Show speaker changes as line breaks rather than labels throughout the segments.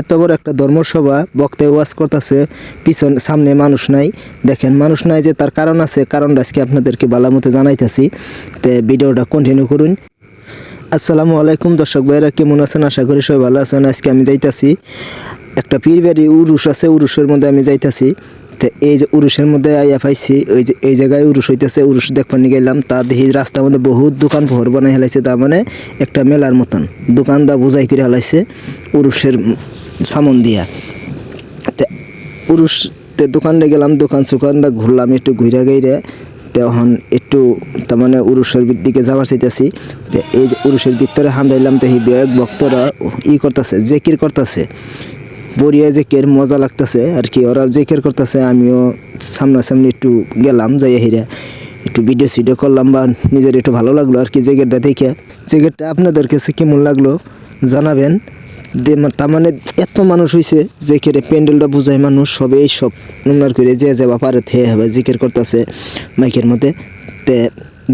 এত বড় একটা ধর্মসভা, বক্তায় ওয়াজ করতেছে, পিছন সামনে মানুষ নাই। দেখেন, মানুষ নাই যে তার কারণ আছে, কারণটা আজকে আপনাদেরকে ভালো মতো জানাইতেছি। তো ভিডিওটা কন্টিনিউ করুন। আসসালামু আলাইকুম দর্শক ভাইরা কেমন আছেন? আশা করি সবাই ভালো আছেন। আজকে আমি যাইতাছি, একটা পীরবাড়ি উরুষ আছে উরুষের মধ্যে আমি যাইতাছি। তো এই যে উরুষের মধ্যে আইয়া পাইছি, ওই যে, এই জায়গায় উরুষ হইতেছে, উরুষ দেখবার নিয়ে গেলাম তা দেখি রাস্তার মধ্যে বহুত দোকান পোহর বানাই হেলাইছে তার মানে একটা মেলার মতন। দোকানদা বোঝাই করে হেলাইছে উরুষের সামন দিয়া। তে পুরুষতে দোকানে গেলাম, দোকান সুকানটা ঘুরলাম, একটু ঘুরে গাইরে তখন একটু তার মানে উরুষের দিকে যাবার চাইতেছি। তো এই যে উরুষের ভিতরে হান্দাইলাম তো এক ভক্তরা ই করতেছে, জেকির করতেছে। বরিয়া জেকের মজা লাগতেছে, আর কি, ওরা জেকের করতেছে, আমিও সামনাসামনি একটু গেলাম যাই হিরা একটু ভিডিও সিডিও করলাম, বা নিজের একটু ভালো লাগল, আর কি জেকেটটা দেখে জেকেটটা আপনাদের কাছে কেমন লাগল, জানাবেন। তার মানে এত মানুষ হয়েছে যে কেরে প্যান্ডেলটা বুঝায় মানুষ, সবে সব নোংরার করে যে যাবা পারে, থে হবে জিকের করতেছে মাইকের মধ্যে। তে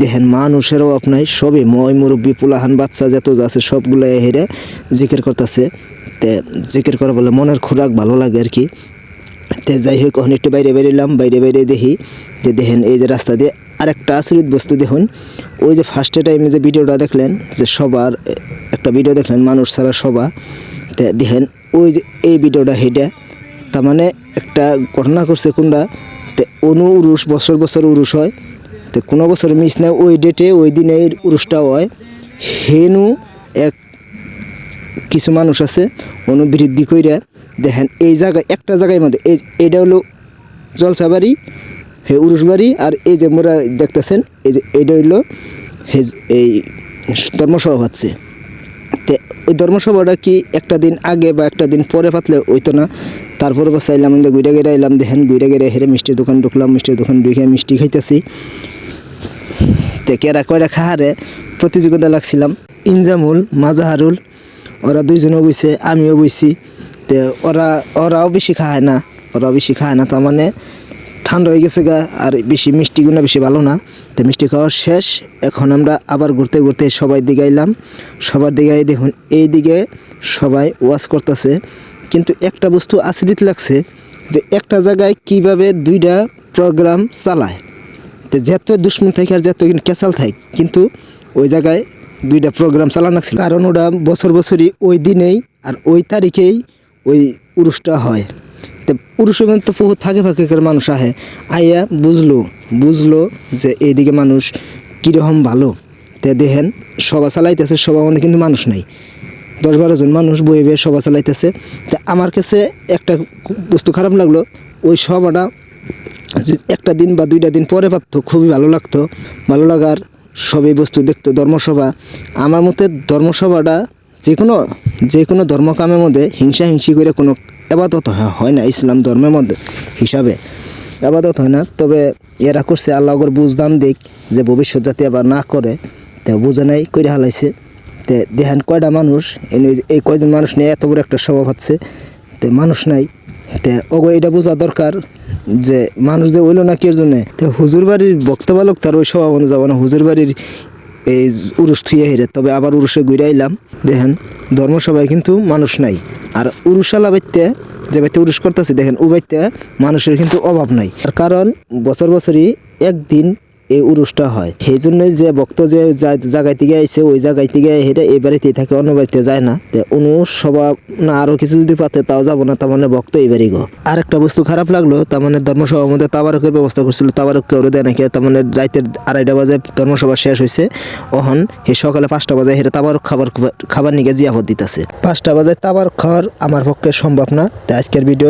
দেখেন, মানুষের অভাব নাই, সবে মই মুরব্বী, পুলাহান বাচ্চা যত যা আছে সবগুলো হেরে জিকের করতেছে। তে জিকের করা বলে মনের খোরাক ভালো লাগে আর কি। তে যাই হোক ওখানে একটু বাইরে বেরিলাম বাইরে বাইরে দেখি যে দেখেন এই যে রাস্তা দিয়ে আরেকটা আচরিত বস্তু দেখুন। ওই যে ফার্স্টে টাইমে যে ভিডিওটা দেখলেন, যে সবার, একটা ভিডিও দেখলেন মানুষ ছাড়া সবা। তে দেখেন ওই যে এই ভিডিওটা হেঁটে তার মানে একটা ঘটনা করছে কোনটা? তে অনু উরুষ বছর বছর উরুষ হয়। তো কোনো বছর মিস না ওই ডেটে ওই দিনে উরুষটা হয়। হেনু এক কিছু মানুষ আছে, অনুবৃদ্ধি কইরা দেখেন এই জায়গায়, একটা জায়গায় মধ্যে, এই এইটা হলো জলসাবাড়ি, হে উরুষবাড়ি আর এই যে মোরা দেখতেছেন, এই যে এইটা হইল হে এই ধর্মসভা হচ্ছে। তে ওই ধর্মসভাটা কি একটা দিন আগে বা একটা দিন পরে পাতলে হইতো না? তারপরে বা চাইলাম আমাদের ঘুরে গেড়ে এলাম দেখেন ঘুরে গেড়ে হেরে মিষ্টির দোকান ঢুকলাম, মিষ্টির দোকান ঢুকে মিষ্টি খাইতেছি। তে কেরা কয়টা খাহারে, প্রতিযোগিতা লাগছিলাম। ইনজামুল, মাজাহারুল ওরা দুইজনও বইছে, আমিও বইছি। তো ওরা, ওরাও বেশি খায় না, ওরাও বেশি খায় না, তার মানে ঠান্ডা হয়ে গেছে গা, আর বেশি মিষ্টিগুলো বেশি ভালো না। তো মিষ্টি খাওয়া শেষ, এখন আমরা আবার ঘুরতে ঘুরতে সবাই দিকে আইলাম। সবার দিকে দেখুন এই দিকে সবাই ওয়াশ করতেছে। কিন্তু একটা বস্তু আচরিত লাগছে, যে একটা জায়গায় কীভাবে দুইটা প্রোগ্রাম চালায়। তো যত দুশ্মন থাকে আর যেত কিন্তু ক্যাসাল থাকে কিন্তু ওই জায়গায় দুইটা প্রোগ্রাম চালানো ছিল কারণ ওটা বছর বছরই ওই দিনেই আর ওই তারিখেই ওই উরুষটা হয়। তো পুরুষ তো বহুত ফাঁকে ফাঁকে করে মানুষ আহে। আইয়া বুঝলো বুঝলো যে এইদিকে মানুষ কীরকম ভালো। তে দেখেন, সভা চালাইতেছে সবার মধ্যে কিন্তু মানুষ নাই। দশ বারো জন মানুষ বয়ে বয়ে সভা চালাইতেছে। তা আমার কাছে একটা বস্তু খারাপ লাগল, ওই সভাটা একটা দিন বা দুইটা দিন পরে পারতো, খুবই ভালো লাগতো। ভালো লাগার সবই বস্তু দেখতো ধর্মসভা। আমার মতে ধর্মসভাটা যে কোনো যে কোনো ধর্মকামের মধ্যে হিংসা হিংসি করে কোনো এবাদত হয়- না ইসলাম ধর্মের মধ্যে হিসাবে। আবাদত হয় না, তবে এরা করছে আল্লাহর বুঝদান দিক যে ভবিষ্যৎ যাতে আবার না করে। তো বুঝে নাই করে হালাইছে। তে দেহান কয়টা মানুষ, এই- এই কয়জন মানুষ নিয়ে এত বড় একটা স্বভাব হচ্ছে তে মানুষ নাই। তে ওগো এটা বোঝা দরকার যে মানুষ যে হইল না কির জন্য? হুজুর বাড়ির বক্তব্য লোক তার ওই সভা মনে যাব না হুজুর বাড়ির এই উরুষ থুয়ে হেরে, তবে আবার উরুষে ঘুরে আইলাম। দেখেন, ধর্মসভায় কিন্তু মানুষ নাই। আর উরুষালা বাইতে যে বাইতে উরুষ করতেছে, দেখেন, ও বাইতে মানুষের কিন্তু অভাব নাই। আর কারণ বছর বছরই একদিন এই উরুষটা হয়। সেই জন্যই যে ভক্ত যে জায়গায় থেকে আইছে ওই জায়গায় থেকে হেরে এই বাড়িতেই থাকে, অন্য বাড়িতে যায় না। তো অনু সভা না আরও কিছু যদি পাতে, তাও যাব না, তার মানে ভক্ত এই বাড়ি গো। আর একটা বস্তু খারাপ লাগল, তার মানে ধর্মসভার মধ্যে তাবারকের ব্যবস্থা করছিল তাবারক কেউ দেয় নাকি? তার মানে রাইতের আড়াইটা বাজে ধর্মসভা শেষ হয়েছে অহন হে সকালে পাঁচটা বাজে হেরে তাবারক খাবার খাবার নিয়ে জিয়াফত দিতেছে। পাঁচটা বাজে তাবারক খাওয়ার আমার পক্ষে সম্ভব না। তাই আজকের ভিডিও